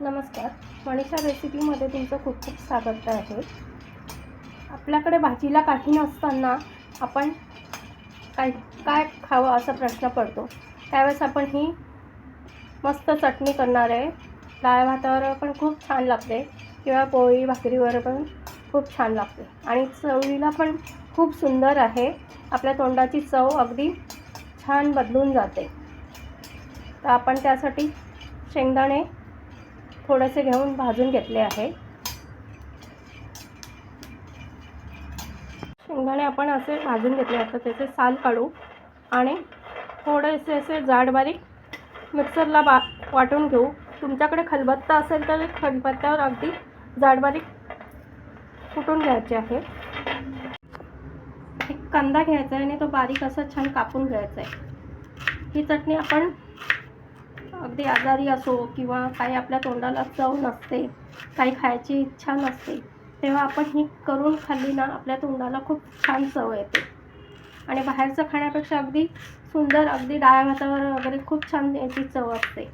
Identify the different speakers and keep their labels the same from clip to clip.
Speaker 1: नमस्कार. मनीषा रेसिपीमध्ये तुमचं खूप खूप स्वागत आहे. आपल्याकडे भाजीला काही नसताना आपण काय काय खावं असा प्रश्न पडतो. त्यावेळेस आपण ही मस्त चटणी करणार आहे. डाळ भातावर पण खूप छान लागते किंवा पोळी भाकरीवर पण खूप छान लागते. आणि चवीला पण खूप सुंदर आहे. आपल्या तोंडाची चव अगदी छान बदलून जाते. तर आपण त्यासाठी शेंगदाणे थोडेसे घेऊन भाजून घेतले आहे. शेंगदाणे आपण असे भाजून घेतले आता त्याचे साल काढू आणि थोडेसे असे जाड बारीक मिक्सरला बा वाटून घेऊ. तुमच्याकडे खलबत्ता असेल तर खलबत्त्यावर अगदी जाड बारीक कुटून घ्यायचे आहे. एक कांदा घ्यायचा आहे आणि तो बारीक असा छान कापून घ्यायचा आहे. ही चटणी आपण अगदी आजारी असो किंवा काही आपल्या तोंडाला चव नसते काही खायची इच्छा नसते तेव्हा आपण ही करून खाल्ली ना आपल्या तोंडाला खूप छान चव येते. आणि बाहेरचं खाण्यापेक्षा अगदी सुंदर अगदी डाळ्या भातावर वगैरे खूप छान याची चव असते.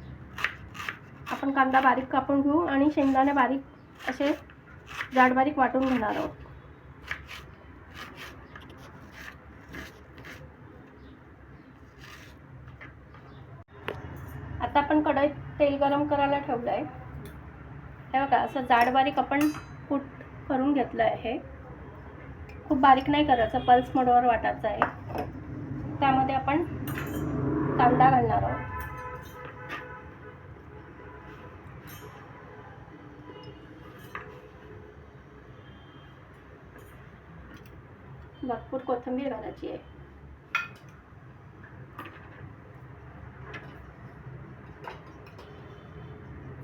Speaker 1: आपण कांदा बारीक कापून घेऊ आणि शेंगदाणे बारीक असे जाड बारीक वाटून घेणार आहोत. आता आपण कढईत तेल गरम करायला ठेवलं आहे हे बघा असं जाड बारीक आपण कूट करून घेतलं आहे खूप बारीक नाही करायचं पल्स मोडवर वाटायचं आहे. त्यामध्ये आपण कांदा घालणार आहोत. भरपूर कोथिंबीर घालायची आहे.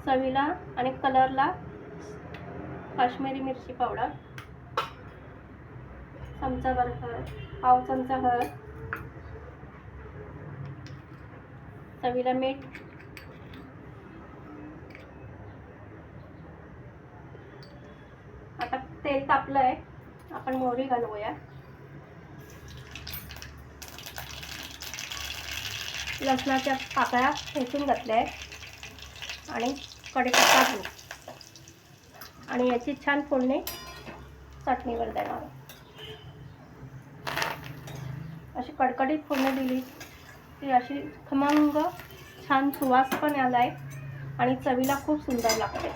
Speaker 1: चवीला आणि कलरला काश्मीरी मिरची पावडर चमचाभर हळद पाव चमचा हळद चवीला मीठ आता तेल तापलं आहे आपण मोहरी घालूया. लसणाच्या पाकळ्या ठेचून घातल्या आहेत आणि कढीपत्ता घेऊ आणि याची छान फोडणी चटणीवर देणार अशी कडकडीत फोडणी दिली ती अशी खमंग छान सुवास पण आला आहे आणि चवीला खूप सुंदर लागते.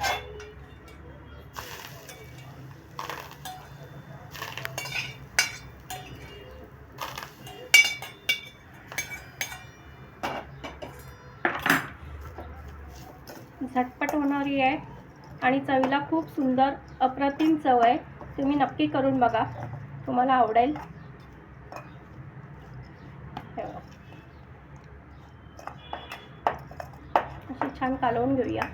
Speaker 1: झटपट होणारी आहे आणि चवीला खूप सुंदर अप्रतिम चव आहे. तुम्ही नक्की करून बघा. तुम्हाला आवडेल. अशी छान कालवून घेऊया.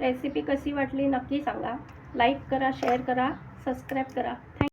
Speaker 1: रेसिपी कशी वाटली नक्की सांगा. लाईक करा शेअर करा सबस्क्राईब करा.